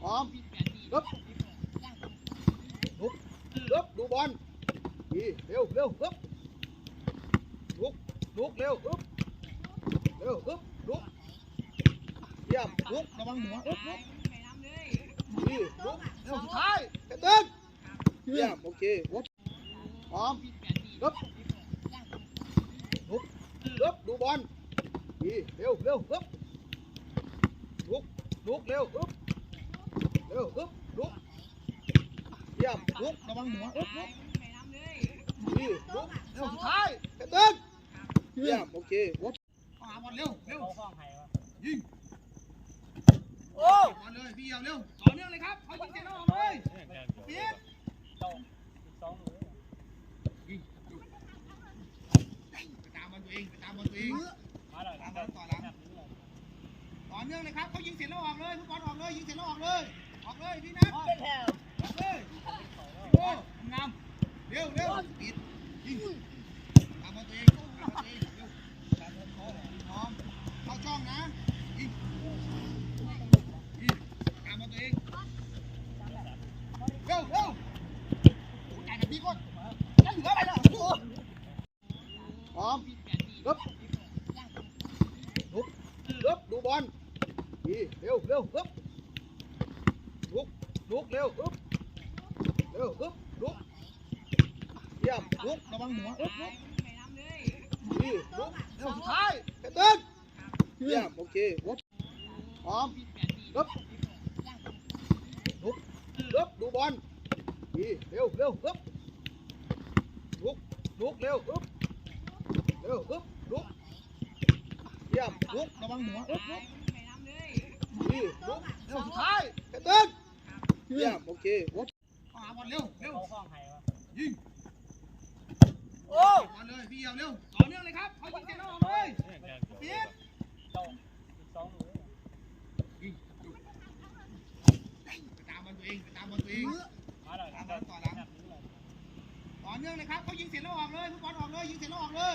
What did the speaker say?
พร้อมลุกลุกลุกดูบอลดีเร็วเร็วลุกลุกลุกเร็วลุกเร็วลุกลุกเยี่ยมลุกระวังหัวลุกลุกดีลุกเร็วสุดท้ายกระตึ้งเยี่ยมโอเคลุกพร้อมลุกลุกลุกดูบอลดีเร็วเร็วลุกลุกลุกเร็วลุก ลุกลุกเยี่ยมลุกระวังหัวลุกลุกดีลุกเร็วสุดท้ายกระตึ้งเยี่ยมโอเคลุกหาบอลเร็วเร็วยิงโอ้บอลเลยพี่เยวเร็วต่อเนื่องเลยครับเขายิงเสร็จแล้วออกเลยเปี๊ยกไปตามบอลตัวเองตามบอลตัวเองตามบอลต่อหลังต่อเนื่องเลยครับเขายิงเสร็จแล้วออกเลยฟุตบอลออกเลยยิงเสร็จแล้วออกเลย ออกเลยพี่นั ทออกลยโอ้งามเร็วอลตัวเองตามบเร็วอลเขาพร้อมเข้าช่องนะยิงยิงตามบลุกเยี่ยมลุกระวังหัวลุกลุกดีลุกเร็วสุดท้ายกระตึ้งเยี่ยมโอเคลุกพร้อมลุกลุกลุกดูบอลดีเร็วเร็วลุกลุกลุกเร็วลุกเร็วลุกลุกเยี่ยมลุกระวังหัวลุกลุก ดีลุกเร็วสุดท้ายกระตึ้งเยี่ยมโอเคลุกหาบอลเร็วเร็วยิงโอ้บอลเลยพี่เดียวเร็วต่อเนื่องเลยครับเขายิงเสร็จแล้วออกเลยเปี๊ยกยิงไปตามบอลตัวเองไปตามบอลตัวเองตามบอลต่อหลังต่อเนื่องเลยครับเขายิงเสร็จแล้วออกเลยฟุตบอลออกเลยยิงเสร็จแล้วออกเลย